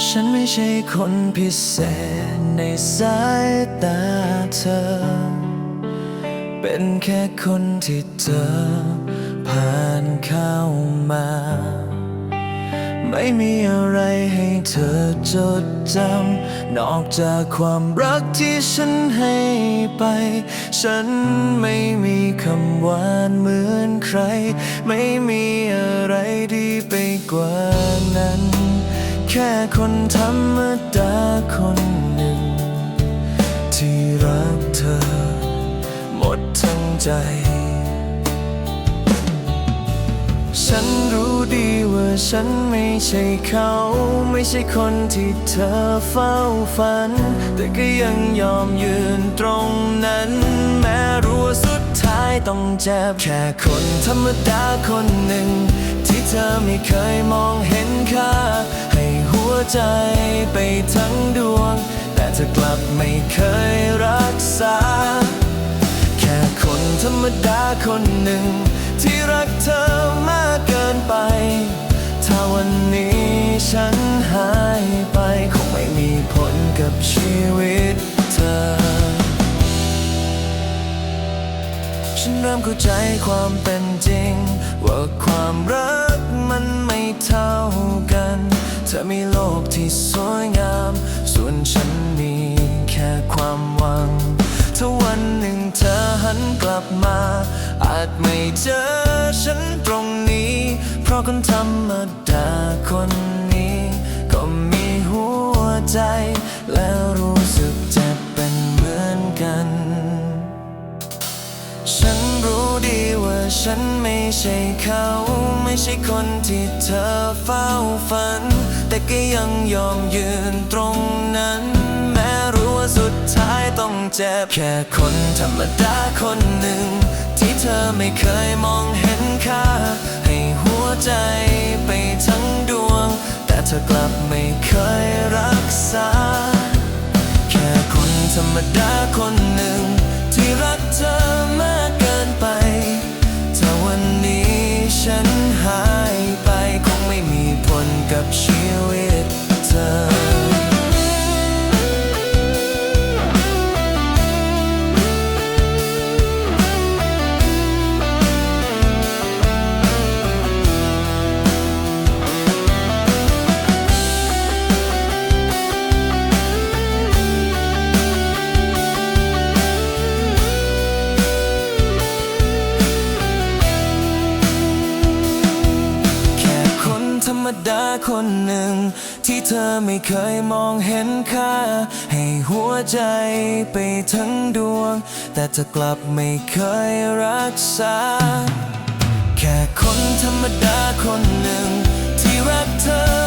ฉันไม่ใช่คนพิเศษในสายตาเธอ เป็นแค่คนที่เธอผ่านเข้ามา ไม่มีอะไรให้เธอจดจำ นอกจากความรักที่ฉันให้ไป ฉันไม่มีคำหวานเหมือนใคร ไม่มีอะไรดีไปกว่า ค่คนธรรมดาคนหนึ่ง ที่รักเธอ หมดทั้งใจ ฉันรู้ดีว่าฉันไม่ใช่เขา ไม่ใช่คนที่เธอเฝ้าฝัน แต่ก็ยังยอมยืนตรงนั้น แม้รู้ว่าสุดท้ายต้องเจ็บแค่คนธรรมดาคนหนึ่ง ที่เธอไม่เคยมองเห็นค่า ให้หัวใจไปทั้งดวง แต่เธอกลับไม่เคยรักษา แค่คนธรรมดาคนหนึ่ง ที่รักเธอมากเกินไป ถ้าวันนี้ฉันหายไป คงไม่มีผลกับชีวิตเธอ ฉันเริ่มเข้าใจความเป็นจริง มีโลกที่สวยงาม ส่วนฉันมีแค่ความหวัง ถ้าวันหนึ่งเธอหันกลับมา อาจไม่เจอฉันตรงนี้ เพราะคนธรรมดาคนนี้ ก็มีหัวใจและ ฉันไม่ใช่เขา ไม่ใช่คนที่เธอเฝ้าฝัน แต่ก็ยังยอมยืนตรงนั้น แม้รู้ว่าสุดท้ายต้องเจ็บ แค่คนธรรมดาคนหนึ่ง ที่เธอไม่เคยมองเห็นค่า ให้หัวใจไปทั้งดวง แต่เธอกลับไม่เคยรักษา แค่คนธรรมดาคนหนึ่ง ที่รักเธอ ดาคนหนึ่ง ที่เธอไม่เคยมองเห็นค่า ให้หัวใจไปทั้งดวง แต่เธอกลับไม่เคยรักษา แค่คนธรรมดาคนหนึ่ง ที่รักเธอ